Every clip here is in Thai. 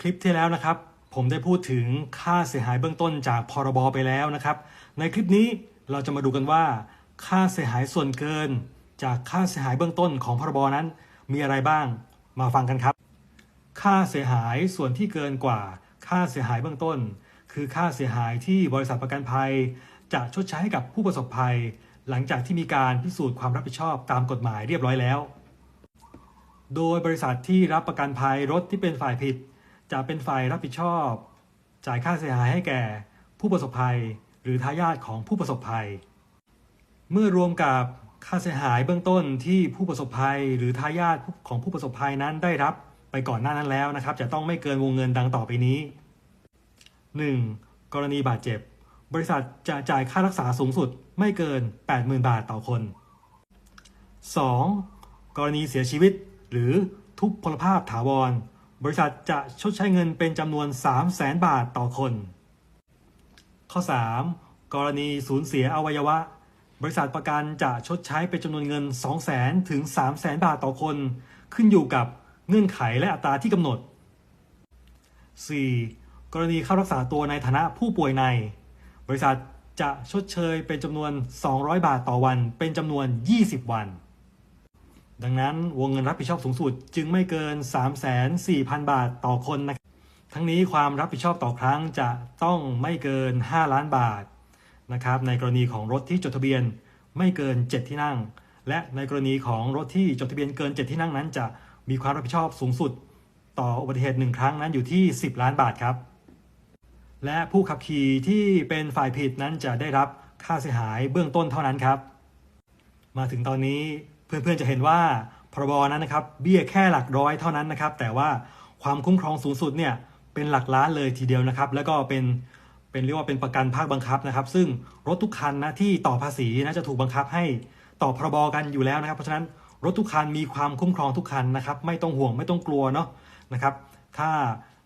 คลิปที่แล้วนะครับ ผมได้พูดถึงค่าเสียหายเบื้องต้นจากพรบไปแล้วนะครับ ในคลิปนี้เราจะมาดูกันว่า ค่าเสียหายส่วนเกิน จากค่าเสียหายเบื้องต้นของพรบนั้น มีอะไรบ้างมาฟังกันครับ ค่าเสียหายส่วนที่เกินกว่า ค่าเสียหายเบื้องต้น คือค่าเสียหายที่บริษัทประกันภัย จะชดใช้ให้กับผู้ประสบภัย หลังจากที่มีการพิสูจน์ความรับผิดชอบตามกฎหมายเรียบร้อยแล้ว โดยบริษัทที่รับประกันภัยรถที่เป็นฝ่ายผิด จะเป็นฝ่ายรับผิดชอบ จ่ายค่าเสียหายให้แก่ ผู้ประสบภัย หรือทายาทของผู้ประสบภัย เมื่อรวมกับค่าเสียหายเบื้องต้นที่ผู้ประสบภัย หรือทายาทของผู้ประสบภัยนั้นได้รับไปก่อนหน้านั้นแล้วนะครับ จะต้องไม่เกินวงเงินดังต่อไปนี้ 1. กรณีบาดเจ็บ บริษัทจะจ่ายค่ารักษาสูงสุดไม่เกิน 80,000 บาทต่อคน 2. กรณีเสียชีวิต หรือทุพพลภาพถาวร บริษัทจะชดใช้เงินเป็นจำนวน 300,000บาทต่อคน ข้อ 3. กรณีสูญเสียอวัยวะ บริษัทประกันจะชดใช้เป็นจำนวนเงิน 200,000ถึง 300,000บาทต่อคน ขึ้นอยู่กับเงื่อนไขและอัตราที่กำหนด 4. กรณีเข้ารักษาตัวในฐานะผู้ป่วยใน บริษัทจะชดเชยเป็นจำนวน 200 บาทต่อวัน เป็นจำนวน 20 วัน ดังนั้นวงเงินรับผิดชอบสูงสุดจึงไม่เกิน 34,000 บาทต่อคนนะครับทั้งนี้ความรับผิดชอบต่อครั้งจะต้องไม่เกิน 5 ล้านบาทนะครับในกรณีของรถที่จดทะเบียนไม่เกิน 7 ที่นั่ง และในกรณีของรถที่จดทะเบียนเกิน 7 ที่นั่งนั้น จะมีความรับผิดชอบสูงสุด ต่ออุบัติเหตุหนึ่งครั้งนั้นอยู่ที่ 10 ล้านบาทครับ และผู้ขับขี่ที่เป็นฝ่ายผิดนั้นจะได้รับค่าเสียหายเบื้องต้นเท่านั้นครับ มาถึงตอนนี้ เพื่อนๆจะเห็นว่าพรบนั้นนะครับเบี้ยแค่หลักร้อยเท่านั้นนะครับ แต่ว่าความคุ้มครองสูงสุดเนี่ยเป็นหลักล้านเลยทีเดียวนะครับ แล้วก็เป็นเป็นเรียกว่าเป็นประกันภาคบังคับนะครับ ซึ่งรถทุกคันนะที่ต่อภาษีนะจะถูกบังคับให้ต่อพรบกันอยู่แล้วนะครับ เพราะฉะนั้นรถทุกคันมีความคุ้มครองทุกคันนะครับ ไม่ต้องห่วงไม่ต้องกลัวเนาะนะครับ ถ้า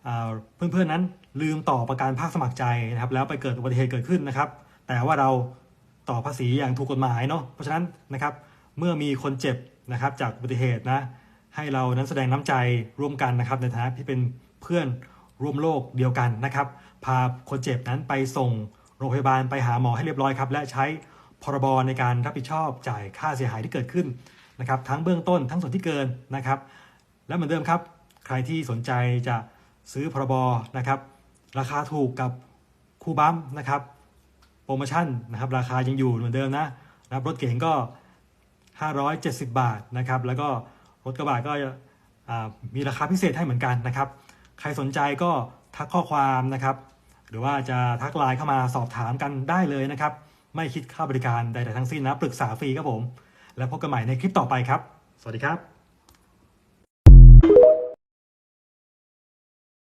อ่าเพื่อนๆนั้นลืมต่อประกันภาคสมัครใจนะครับ แล้วไปเกิดอุบัติเหตุเกิดขึ้นนะครับ แต่ว่าเราต่อภาษีอย่างถูกกฎหมายเนาะเพราะฉะนั้นนะครับ เมื่อมีคนเจ็บนะครับจากอุบัติเหตุนะให้เรานั้นแสดงน้ำใจร่วมกันนะครับในฐานะที่เป็นเพื่อนร่วมโลกเดียวกันนะครับ พาคนเจ็บนั้นไปส่งโรงพยาบาลไปหาหมอให้เรียบร้อยครับ และใช้พรบในการรับผิดชอบจ่ายค่าเสียหายที่เกิดขึ้นนะครับ ทั้งเบื้องต้นทั้งส่วนที่เกินนะครับ และเหมือนเดิมครับ ใครที่สนใจจะซื้อพรบนะครับ ราคาถูกกับคูบัมนะครับโปรโมชั่นนะครับ ราคายังอยู่เหมือนเดิมนะนะครับรถเก๋งก็ 570 บาทนะครับ แล้วก็รถกระบะก็มีราคาพิเศษให้เหมือนกันนะครับ ใครสนใจก็ทักข้อความนะครับ หรือว่าจะทักไลน์เข้ามาสอบถามกันได้เลยนะครับ ไม่คิดค่าบริการใดๆทั้งสิ้นนะ ปรึกษาฟรีครับผม แล้วพบกันใหม่ในคลิปต่อไปครับ สวัสดีครับ